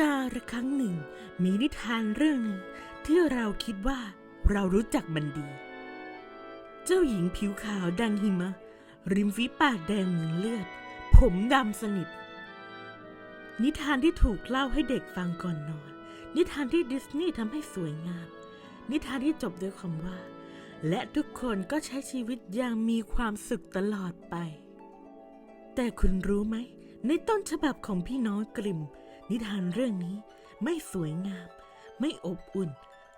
กาละครั้งหนึ่ง มีนิทานเรื่องหนึ่งที่เราคิดว่าเรารู้จักมันดี เจ้าหญิงผิวขาวดังหิมะ ริมฝีปากแดงเหมือนเลือด ผมดำสนิท นิทานที่ถูกเล่าให้เด็กฟังก่อนนอน นิทานที่ดิสนีย์ทำให้สวยงาม นิทานที่จบด้วยคำว่า และทุกคนก็ใช้ชีวิตอย่างมีความสุขตลอดไป แต่คุณรู้ไหม ในต้นฉบับของพี่น้องกริม นิทานเรื่องนี้ไม่สวยงาม ไม่อบอุ่น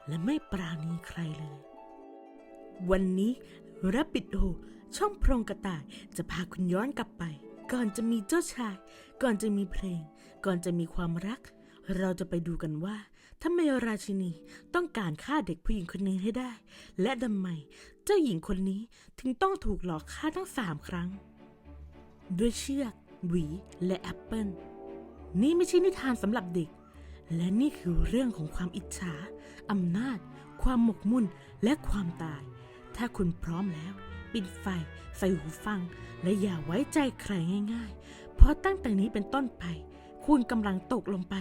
และไม่ปราณีใครเลย วันนี้รับบิดโอช่องโพรงกระต่ายจะพาคุณย้อนกลับไป ก่อนจะมีเจ้าชาย ก่อนจะมีเพลง ก่อนจะมีความรัก เราจะไปดูกันว่าทำไมราชินีต้องการฆ่าเด็กผู้หญิงคนนึ่งให้ได้ และทำไมเจ้าหญิงคนนี้ถึงต้องถูกหลอกฆ่าทั้งสามครั้ง ด้วยเชือก หวี และแอปเปิล นี่ไม่ใช่นิทานสำหรับเด็ก และนี่คือเรื่องของความอิจฉาอำนาจ ความหมกมุ่น และความตาย ถ้าคุณพร้อมแล้ว ปิดไฟ ใส่หูฟัง และอย่าไว้ใจใครง่ายๆ เพราะตั้งแต่นี้เป็นต้นไป คุณกำลังตกลงไป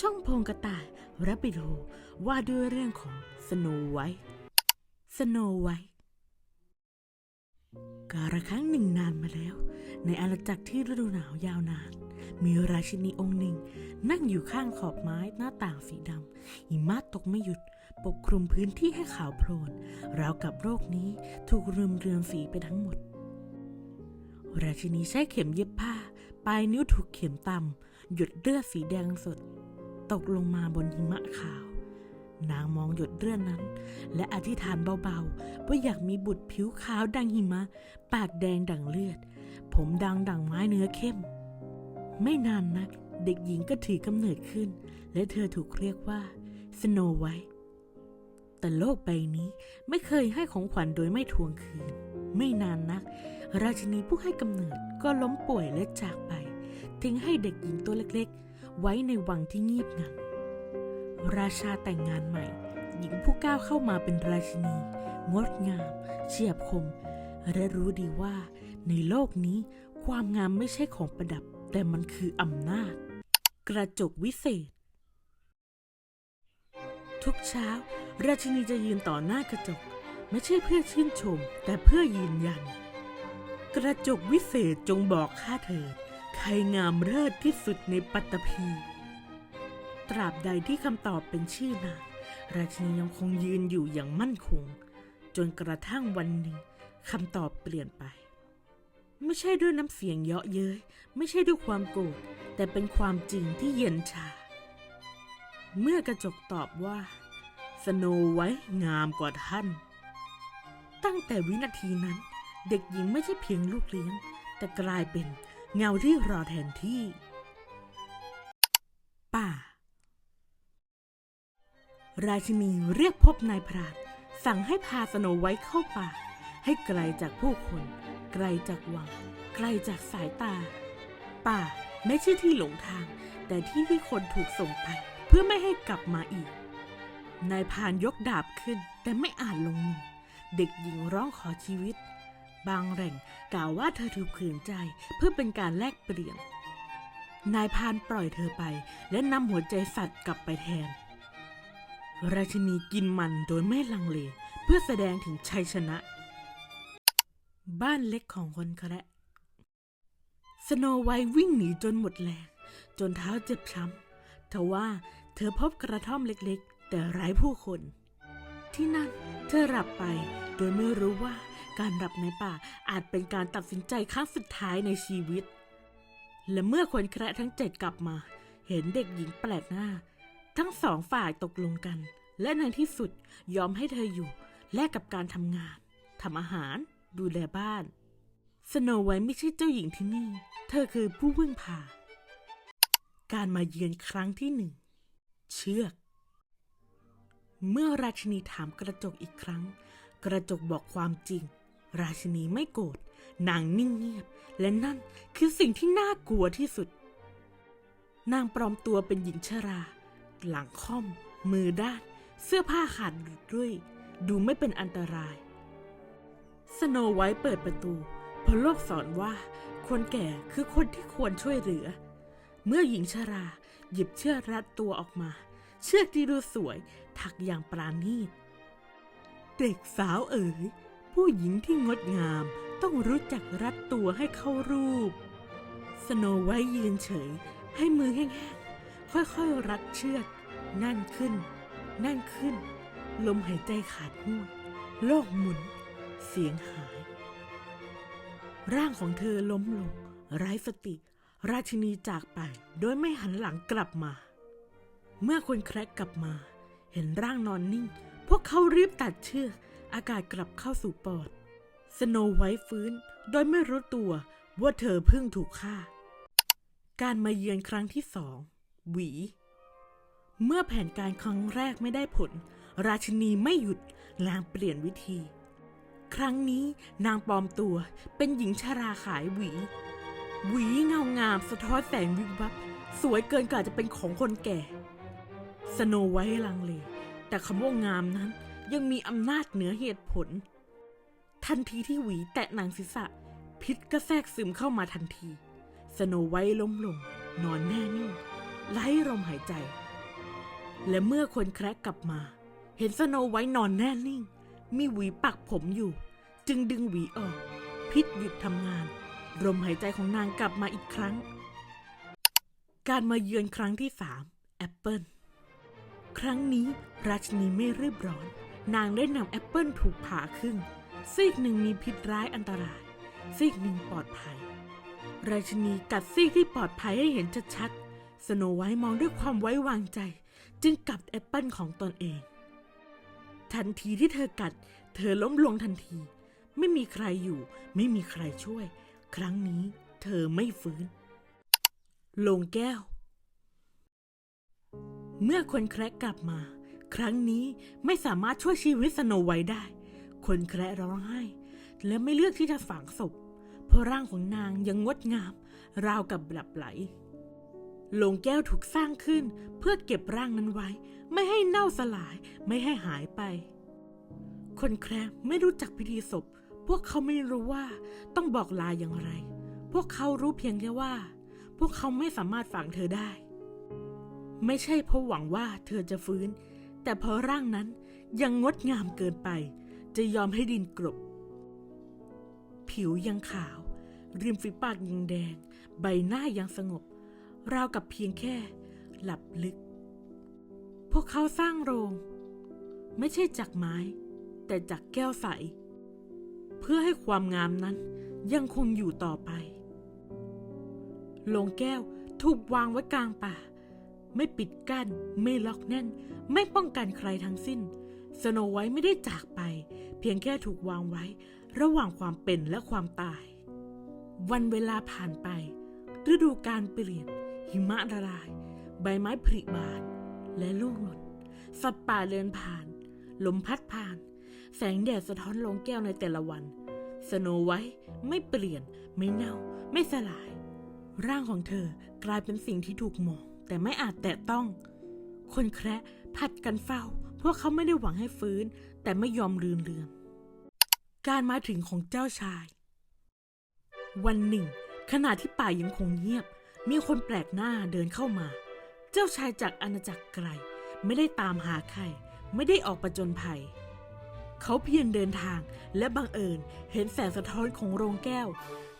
ช่องโพงกระต่ายรับบิดโฮว่าด้วยเรื่องของสโนไวท์สโนไวท์กาละครั้งหนึ่งนานมาแล้ว ในอาณาจักรที่ฤดูหนาวยาวนาน มีราชินีองค์หนึ่ง นั่งอยู่ข้างขอบไม้หน้าต่างสีดำหิมะตกไม่หยุด ปกคลุมพื้นที่ให้ขาวโพลนราวกับโรคนี้ถูกรืมเรืองสีไปทั้งหมด ราชินีใช้เข็มเย็บผ้า ปลายนิ้วถูกเข็มตำหยดเลือดสีแดงสด ตกลงมาบนหิมะขาวนางมองหยดเลือดนั้น และอธิษฐานเบาๆ ว่าอยากมีบุตรผิวขาวดังหิมะ ปากแดงดังเลือด ผมดังดังไม้เนื้อเข้ม ไม่นานนักเด็กหญิงก็ถือกำเนิดขึ้น และเธอถูกเรียกว่าสโนไวท์แต่โลกใบนี้ไม่เคยให้ของขวัญโดยไม่ทวงคืน ไม่นานนัก ราชินีผู้ให้กำเนิดก็ล้มป่วยและจากไป ทิ้งให้เด็กหญิงตัวเล็กๆ ไว้ในวังที่เงียบงันราชาแต่งงานใหม่ หญิงผู้ก้าวเข้ามาเป็นราชินี งดงาม เฉียบคม และรู้ดีว่า ในโลกนี้ความงามไม่ใช่ของประดับ แต่มันคืออำนาจ กระจกวิเศษ ทุกเช้า ราชินีจะยืนต่อหน้ากระจก ไม่ใช่เพื่อชื่นชม แต่เพื่อยืนยัน กระจกวิเศษจงบอกข้าเถิดใครงามเลิศที่สุดในปัตตภีตราบใดที่คำตอบเป็นชื่อนางราชินียังคงยืนอยู่อย่างมั่นคง จนกระทั่งวันหนึ่งคำตอบเปลี่ยนไป ไม่ใช่ด้วยน้ำเสียงเยาะเย้ยไม่ใช่ด้วยความโกรธแต่เป็นความจริงที่เย็นชา เมื่อกระจกตอบว่า สโนไว้งามกว่าท่าน ตั้งแต่วินาทีนั้น เด็กหญิงไม่ใช่เพียงลูกเลี้ยง แต่กลายเป็นเงาที่รอแทนที่ ป่า ราชินีเรียกพบนายพรานสั่งให้พาสโนไว้เข้าป่า ให้ไกลจากผู้คน ไกลจากวัง ไกลจากสายตา ป่าไม่ใช่ที่หลงทาง แต่ที่ที่คนถูกส่งไปเพื่อไม่ให้กลับมาอีก นายพานยกดาบขึ้น แต่ไม่อาจลงมือ เด็กหญิงร้องขอชีวิต บางแหล่งกล่าวว่าเธอถูกขืนใจเพื่อเป็นการแลกเปลี่ยน นายพานปล่อยเธอไป และนำหัวใจสัตว์กลับไปแทน ราชินีกินมันโดยไม่ลังเล เพื่อแสดงถึงชัยชนะ บ้านเล็กของคนแคระสโนไวท์วิ่งหนีจนหมดแรง จนเท้าเจ็บช้ำทว่าเธอพบกระท่อมเล็กๆ แต่ไร้ผู้คน ที่นั่นเธอหลับไป โดยไม่รู้ว่าการหลับในป่าอาจเป็นการตัดสินใจครั้งสุดท้ายในชีวิต และเมื่อคนแคระทั้งเจ็ดกลับมา เห็นเด็กหญิงแปลกหน้า ทั้งสองฝ่ายตกลงกัน และในที่สุดยอมให้เธออยู่แลกกับการทำงานทำอาหาร ดูแลบ้าน สโนไวท์ไม่ใช่เจ้าหญิงที่นี่ เธอคือผู้พึ่งพา การมาเยือนครั้งที่หนึ่ง เชือก เมื่อราชินีถามกระจกอีกครั้ง กระจกบอกความจริง ราชินีไม่โกรธ นางนิ่งเงียบ และนั่นคือสิ่งที่น่ากลัวที่สุด นางปลอมตัวเป็นหญิงชรา หลังค่อม มือด้าน เสื้อผ้าขาดดรุ่ยดูไม่เป็นอันตราย สโนไวท์เปิดประตูเพราะโลกสอนว่า คนแก่คือคนที่ควรช่วยเหลือ เมื่อหญิงชรา หยิบเชือกรัดตัวออกมา เชือกที่ดูสวยถักอย่างปราณีตเด็กสาวเอ๋ยผู้หญิงที่งดงามต้องรู้จักรัดตัวให้เข้ารูป สโนไว้ยืนเฉย ให้มือแห้งๆค่อยๆรัดเชือกนั่นขึ้น นั่นขึ้น ลมหายใจขาดห่วงโลกหมุน เสียงหาย ร่างของเธอล้มลง ไร้สติ ราชินีจากไป โดยไม่หันหลังกลับมา เมื่อคนแคร์กลับมา เห็นร่างนอนนิ่ง พวกเขารีบตัดเชือก อากาศกลับเข้าสู่ปอด สโนไวท์ฟื้น โดยไม่รู้ตัวว่าเธอเพิ่งถูกฆ่า การมาเยือนครั้งที่สอง หวี เมื่อแผนการครั้งแรกไม่ได้ผล ราชินีไม่หยุดนางเปลี่ยนวิธี ครั้งนี้นางปลอมตัวเป็นหญิงชราขายหวี หวีเงางามสะท้อนแสงวิบวับ สวยเกินกว่าจะเป็นของคนแก่ สโนไว้ลังเล แต่คำว่างามนั้นยังมีอำนาจเหนือเหตุผล ทันทีที่หวีแตะนังศีรษะ พิษก็แทรกซึมเข้ามาทันที สโนไว้ล้มลง นอนแน่นิ่งไร้ลมหายใจ และเมื่อคนแคระกลับมา เห็นสโนไว้นอนแน่นิ่ง มีหวีปักผมอยู่ จึงดึงหวีออก พิษหยุดทำงาน ลมหายใจของนางกลับมาอีกครั้ง การมาเยือนครั้งที่สามแอปเปิลครั้งนี้ราชินีไม่รีบร้อน นางได้นำแอปเปิลถูกผ่าครึ่ง ซีกหนึ่งมีพิษร้ายอันตราย ซีกหนึ่งปลอดภัย ราชินีกัดซีกที่ปลอดภัยให้เห็นชัดๆสโนไวท์มองด้วยความไว้วางใจ จึงกัดแอปเปิลของตนเอง ทันทีที่เธอกัด เธอล้มลงทันที ไม่มีใครอยู่ ไม่มีใครช่วย ครั้งนี้เธอไม่ฟื้น ลงแก้ว เมื่อคนแคระกลับมา ครั้งนี้ไม่สามารถช่วยชีวิตสโนไวท์ได้ คนแคระร้องไห้ และไม่เลือกที่จะฝังศพ เพราะร่างของนางยังงดงาม ราวกับหลับไหล โลงแก้วถูกสร้างขึ้นเพื่อเก็บร่างนั้นไว้ ไม่ให้เน่าสลายไม่ให้หายไป คนแคระไม่รู้จักพิธีศพ พวกเขาไม่รู้ว่าต้องบอกลาอย่างไร พวกเขารู้เพียงแค่ว่า พวกเขาไม่สามารถฝังเธอได้ ไม่ใช่เพราะหวังว่าเธอจะฟื้น แต่เพราะร่างนั้นยังงดงามเกินไป จะยอมให้ดินกลบผิวยังขาว ริมฝีปากยังแดง ใบหน้ายังสงบ ราวกับเพียงแค่ หลับลึก พวกเขาสร้างโรง ไม่ใช่จากไม้ แต่จากแก้วใส เพื่อให้ความงามนั้นยังคงอยู่ต่อไป โลงแก้วถูกวางไว้กลางป่า ไม่ปิดกั้น ไม่ล็อกแน่น ไม่ป้องกันใครทั้งสิ้น สโนไวท์ไม่ได้จากไป เพียงแค่ถูกวางไว้ ระหว่างความเป็นและความตาย วันเวลาผ่านไป ฤดูการเปลี่ยน หิมะละลาย ใบไม้ผลิบาน และลูกหล่น สัตว์ป่าเดินผ่าน ลมพัดผ่าน แสงแดดสะท้อนลงแก้วในแต่ละวัน สโนไวท์ไม่เปลี่ยน ไม่เน่า ไม่สลาย ร่างของเธอกลายเป็นสิ่งที่ถูกมอง แต่ไม่อาจแตะต้อง คนแคระผัดกันเฝ้า พวกเขาไม่ได้หวังให้ฟื้น แต่ไม่ยอมลืมเลือน การมาถึงของเจ้าชาย วันหนึ่ง ขณะที่ป่ายังคงเงียบ มีคนแปลกหน้าเดินเข้ามา เจ้าชายจากอาณาจักรไกล ไม่ได้ตามหาใคร ไม่ได้ออกประจนภัย เขาเพียงเดินทางและบังเอิญเห็นแสงสะท้อนของโรงแก้ว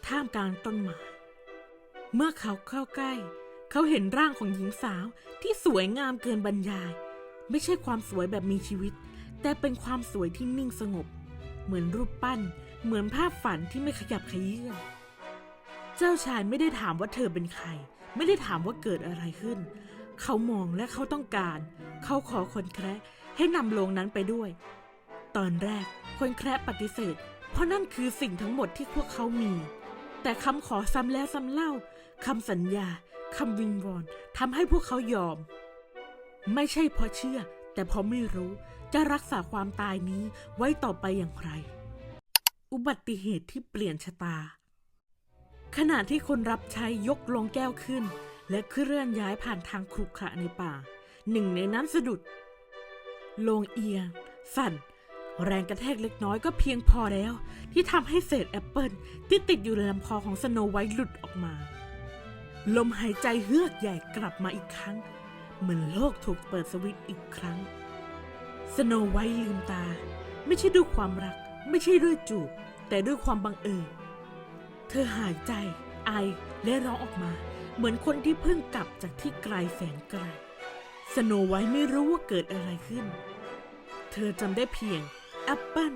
ท่ามกลางต้นไม้ เมื่อเขาเข้าใกล้ เขาเห็นร่างของหญิงสาวที่สวยงามเกินบรรยาย ไม่ใช่ความสวยแบบมีชีวิต แต่เป็นความสวยที่นิ่งสงบ เหมือนรูปปั้น เหมือนภาพฝันที่ไม่ขยับขยื่น เจ้าชายไม่ได้ถามว่าเธอเป็นใคร ไม่ได้ถามว่าเกิดอะไรขึ้น เขามองและเขาต้องการ เขาขอคนแคระให้นำโลงนั้นไปด้วย ตอนแรกคนแคระปฏิเสธ เพราะนั่นคือสิ่งทั้งหมดที่พวกเขามี แต่คำขอซ้ำแล้วซ้ำเล่าคำสัญญาคำวิงวอนทำให้พวกเขายอม ไม่ใช่เพราะเชื่อ แต่เพราะไม่รู้จะรักษาความตายนี้ไว้ต่อไปอย่างไร อุบัติเหตุที่เปลี่ยนชะตา ขณะที่คนรับใช้ยกลงแก้วขึ้น และเคลื่อนย้ายผ่านทางครุขระในป่า หนึ่งในนั้นสะดุด ลงเอียง สั่น แรงกระแทกเล็กน้อยก็เพียงพอแล้ว ที่ทำให้เศษแอปเปิลที่ติดอยู่ในลำคอของสโนไวท์หลุดออกมา ลมหายใจเฮือกใหญ่กลับมาอีกครั้ง เหมือนโลกถูกเปิดสวิตช์อีกครั้ง สโนไวท์ลืมตา ไม่ใช่ด้วยความรัก ไม่ใช่ด้วยจูบแต่ด้วยความบังเอิญ เธอหายใจ ไอและร้องออกมา เหมือนคนที่เพิ่งกลับจากที่ไกลแสนไกล สโนไวท์ไม่รู้ว่าเกิดอะไรขึ้น เธอจำได้เพียงแอปเปิ้ล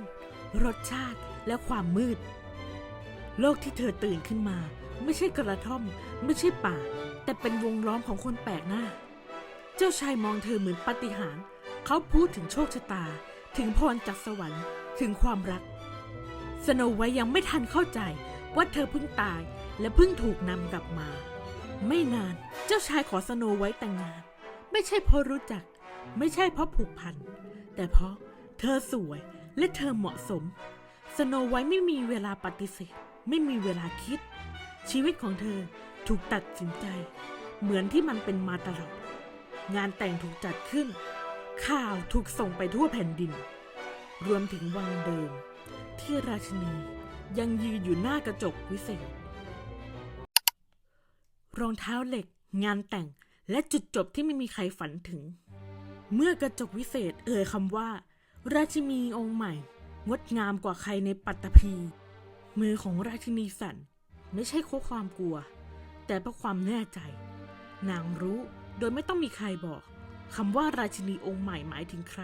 รสชาติและความมืด โลกที่เธอตื่นขึ้นมา ไม่ใช่กระท่อม ไม่ใช่ป่า แต่เป็นวงล้อมของคนแปลกหน้า เจ้าชายมองเธอเหมือนปาฏิหาริย์เขาพูดถึงโชคชะตา ถึงพรจากสวรรค์ ถึงความรัก สโนไว้ยังไม่ทันเข้าใจ ว่าเธอเพิ่งตายและเพิ่งถูกนำกลับมา ไม่นานเจ้าชายขอสโนไว้แต่งงาน ไม่ใช่เพราะรู้จัก ไม่ใช่เพราะผูกพัน แต่เพราะเธอสวยและเธอเหมาะสม สโนไว้ไม่มีเวลาปฏิเสธ ไม่มีเวลาคิด ชีวิตของเธอถูกตัดสินใจ เหมือนที่มันเป็นมาตลอด งานแต่งถูกจัดขึ้น ข่าวถูกส่งไปทั่วแผ่นดิน รวมถึงวังเดิมที่ราชินี ยังยืนอยู่หน้ากระจกวิเศษ รองเท้าเหล็ก งานแต่งและจุดจบที่ไม่มีใครฝันถึง เมื่อกระจกวิเศษเอ่ยคำว่า ราชินีองค์ใหม่ งดงามกว่าใครในปัตตภี มือของราชินีสั่นไม่ใช่เพราะความกลัว แต่เพราะความแน่ใจ นางรู้โดยไม่ต้องมีใครบอกคำว่าราชินีองค์ใหม่หมายถึงใคร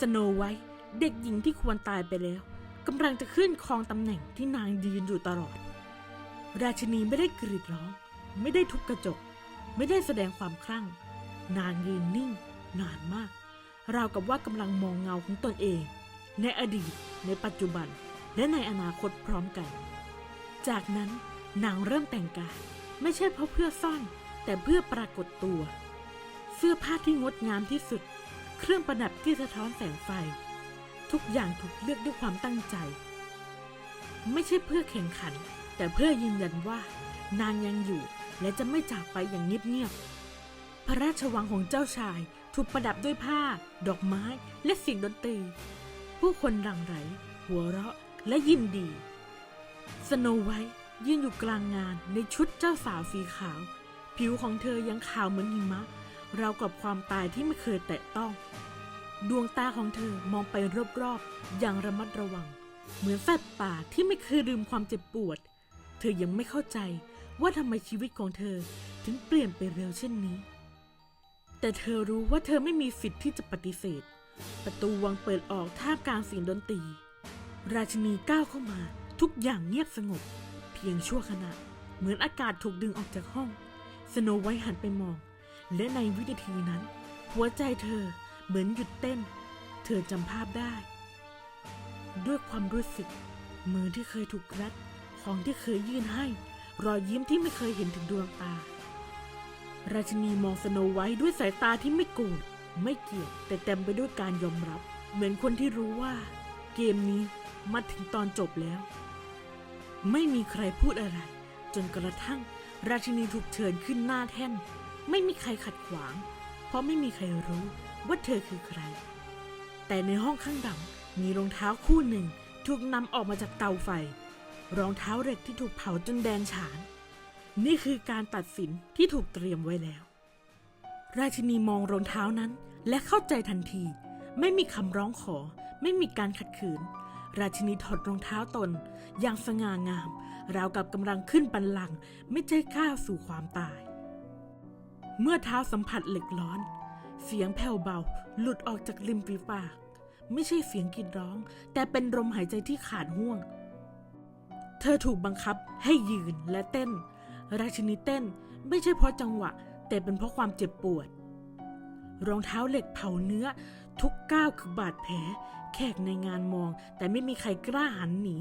สโนไวท์เด็กหญิงที่ควรตายไปแล้ว กำลังจะขึ้นครองตำแหน่งที่นางยืนอยู่ตลอด ราชินีไม่ได้กรีดร้อง ไม่ได้ทุบกระจก ไม่ได้แสดงความคลั่ง นางยืนนิ่ง นานมาก ราวกับว่ากำลังมองเงาของตนเอง ในอดีต ในปัจจุบัน และในอนาคตพร้อมกัน จากนั้นนางเริ่มแต่งกายไม่ใช่เพราะเพื่อซ่อน แต่เพื่อปรากฏตัว เสื้อผ้าที่งดงามที่สุด เครื่องประดับที่สะท้อนแสงไฟ ทุกอย่างถูกเลือกด้วยความตั้งใจ ไม่ใช่เพื่อแข่งขัน แต่เพื่อยืนยันว่า นางยังอยู่ และจะไม่จากไปอย่างเงียบๆพระราชวังของเจ้าชายถูกประดับด้วยผ้า ดอกไม้และเสียงดนตรี ผู้คนหลั่งไหล หัวเราะและยินดี สโนไวท์ยืนอยู่กลางงานในชุดเจ้าสาวสีขาว ผิวของเธอยังขาวเหมือนหิมะ ราวกับความตายที่ไม่เคยแตะต้อง ดวงตาของเธอมองไปรอบๆ อย่างระมัดระวัง เหมือนสัตว์ป่าที่ไม่เคยลืมความเจ็บปวด เธอยังไม่เข้าใจว่าทำไมชีวิตของเธอถึงเปลี่ยนไปเร็วเช่นนี้ แต่เธอรู้ว่าเธอไม่มีสิทธิ์ที่จะปฏิเสธ ประตูวังเปิดออกท่ามกลางเสียงดนตรี ราชินีก้าวเข้ามา ทุกอย่างเงียบสงบ เพียงชั่วขณะ เหมือนอากาศถูกดึงออกจากห้อง สโนไวท์หันไปมอง และในวินาทีนั้น หัวใจเธอ เหมือนหยุดเต้น เธอจำภาพได้ ด้วยความรู้สึก มือที่เคยถูกรัด ของที่เคยยื่นให้ รอยยิ้มที่ไม่เคยเห็นถึงดวงตา ราชินีมองสโนไวท์ด้วยสายตาที่ไม่โกรธไม่เกลียดแต่เต็มไปด้วยการยอมรับ เหมือนคนที่รู้ว่า เกมนี้มาถึงตอนจบแล้ว ไม่มีใครพูดอะไร จนกระทั่ง ราชินีถูกเชิญขึ้นหน้าแท่น ไม่มีใครขัดขวาง ราะไม่มีใครรู้ว่าเธอคือใคร แต่ในห้องข้างดำมีรองเท้าคู่หนึ่งถูกนำออกมาจากเตาไฟ รองเท้าเหล็กที่ถูกเผาจนแดงฉาน นี่คือการตัดสินที่ถูกเตรียมไว้แล้ว ราชินีมองรองเท้านั้นและเข้าใจทันที ไม่มีคำร้องขอ ไม่มีการขัดขืน ราชินีถอดรองเท้าตน อย่างสง่างาม ราวกับกำลังขึ้นบันลัง ไม่ใช่ก้าสู่ความตาย เมื่อเท้าสัมผัสเหล็กร้อน เสียงแผ่วเบา หลุดออกจากริมฝีปาก ไม่ใช่เสียงกรีดร้อง แต่เป็นลมหายใจที่ขาดห่วง เธอถูกบังคับให้ยืนและเต้น ราชินีเต้นไม่ใช่เพราะจังหวะ แต่เป็นเพราะความเจ็บปวด รองเท้าเหล็กเผาเนื้อ ทุกก้าวคือบาดแผล แขกในงานมอง แต่ไม่มีใครกล้าหันหนี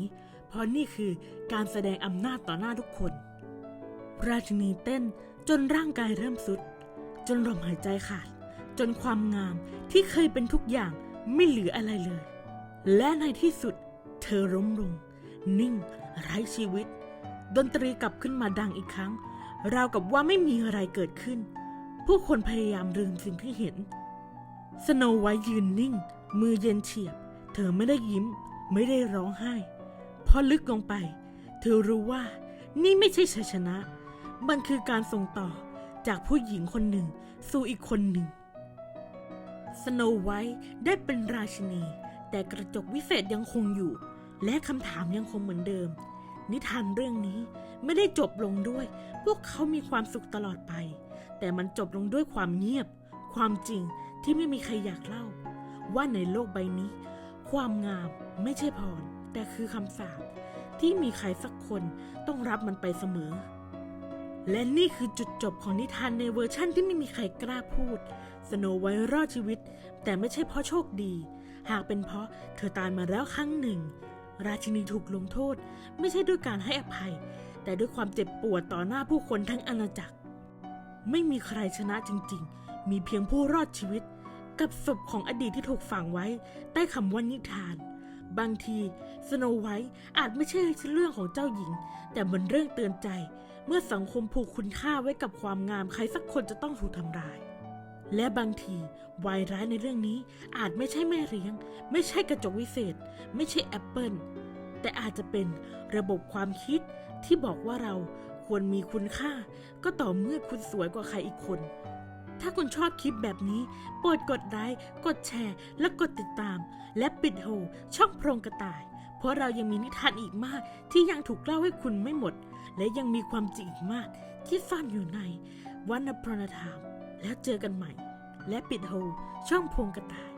เพราะนี่คือการแสดงอำนาจต่อหน้าทุกคน ราชินีเต้น จนร่างกายเริ่มสุด จนลมหายใจขาด จนความงามที่เคยเป็นทุกอย่างไม่เหลืออะไรเลย และในที่สุด เธอล้มลง นิ่ง ไร้ชีวิต ดนตรีกลับขึ้นมาดังอีกครั้ง ราวกับว่าไม่มีอะไรเกิดขึ้น ผู้คนพยายามลืมสิ่งที่เห็น สโนไวท์ยืนนิ่ง มือเย็นเฉียบ เธอไม่ได้ยิ้ม ไม่ได้ร้องไห้ พอลึกลงไป เธอรู้ว่านี่ไม่ใช่ชัยชนะ มันคือการส่งต่อจากผู้หญิงคนหนึ่ง สู่อีกคนหนึ่ง สโนไวท์ได้เป็นราชินี แต่กระจกวิเศษยังคงอยู่ และคำถามยังคงเหมือนเดิม นิทานเรื่องนี้ไม่ได้จบลงด้วย พวกเขามีความสุขตลอดไป แต่มันจบลงด้วยความเงียบ ความจริงที่ไม่มีใครอยากเล่า ว่าในโลกใบนี้ ความงามไม่ใช่พรแต่คือคำสาปที่มีใครสักคนต้องรับมันไปเสมอ และนี่คือจุดจบของนิทานในเวอร์ชั่นที่ไม่มีใครกล้าพูด สโนไวท์รอดชีวิต แต่ไม่ใช่เพราะโชคดี หากเป็นเพราะเธอตายมาแล้วครั้งหนึ่ง ราชินีถูกลงโทษ ไม่ใช่ด้วยการให้อภัย แต่ด้วยความเจ็บปวดต่อหน้าผู้คนทั้งอาณาจักร ไม่มีใครชนะจริง ๆ มีเพียงผู้รอดชีวิต กับศพของอดีตที่ถูกฝังไว้ ใต้คำว่านิทานบางทีสโนไวท์อาจไม่ใช่เรื่องของเจ้าหญิง แต่มันเรื่องเตือนใจ เมื่อสังคมผูกคุณค่าไว้กับความงามใครสักคนจะต้องถูกทำร้าย และบางทีวายร้ายในเรื่องนี้อาจไม่ใช่แม่เลี้ยง ไม่ใช่กระจกวิเศษ ไม่ใช่แอปเปิลแต่อาจจะเป็นระบบความคิดที่บอกว่าเราควรมีคุณค่า ก็ต่อเมื่อคุณสวยกว่าใครอีกคน ถ้าคุณชอบคลิปแบบนี้ โปรดกดไลค์กดแชร์ และกดติดตาม และปิดโหช่องโพรงกระต่าย ราะเรายังมีนิทานอีกมากที่ยังถูกเล่าให้คุณไม่หมด และยังมีความจริงอีกมากที่ซ่อนอยู่ในวันนพรณธรรมแล้วเจอกันใหม่ และปิดโฮช่องพงกระต่าย